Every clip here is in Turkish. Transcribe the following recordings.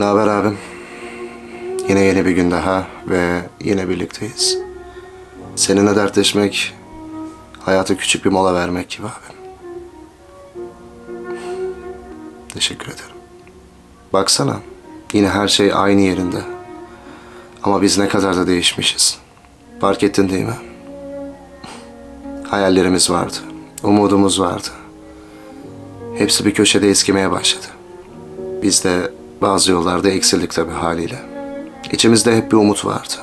Ne haber abim? Yine yeni bir gün daha ve yine birlikteyiz. Seninle dertleşmek, hayata küçük bir mola vermek gibi abim. Teşekkür ederim. Baksana, yine her şey aynı yerinde. Ama biz ne kadar da değişmişiz. Fark ettin değil mi? Hayallerimiz vardı, umudumuz vardı. Hepsi bir köşede eskimeye başladı. Biz de bazı yollarda eksildik tabii haliyle. İçimizde hep bir umut vardı.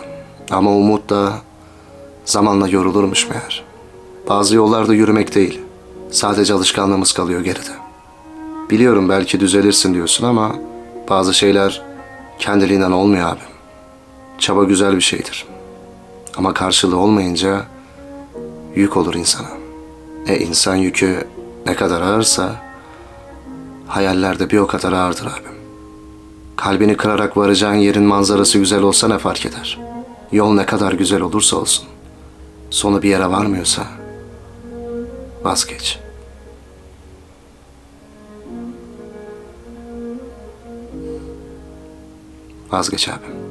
Ama umut da zamanla yorulurmuş meğer. Bazı yollarda yürümek değil, sadece alışkanlığımız kalıyor geride. Biliyorum belki düzelirsin diyorsun ama bazı şeyler kendiliğinden olmuyor abim. Çaba güzel bir şeydir. Ama karşılığı olmayınca yük olur insana. E insan yükü ne kadar ağırsa hayaller de bir o kadar ağırdır abim. Kalbini kırarak varacağın yerin manzarası güzel olsa ne fark eder? Yol ne kadar güzel olursa olsun. Sonu bir yere varmıyorsa vazgeç. Vazgeç abim.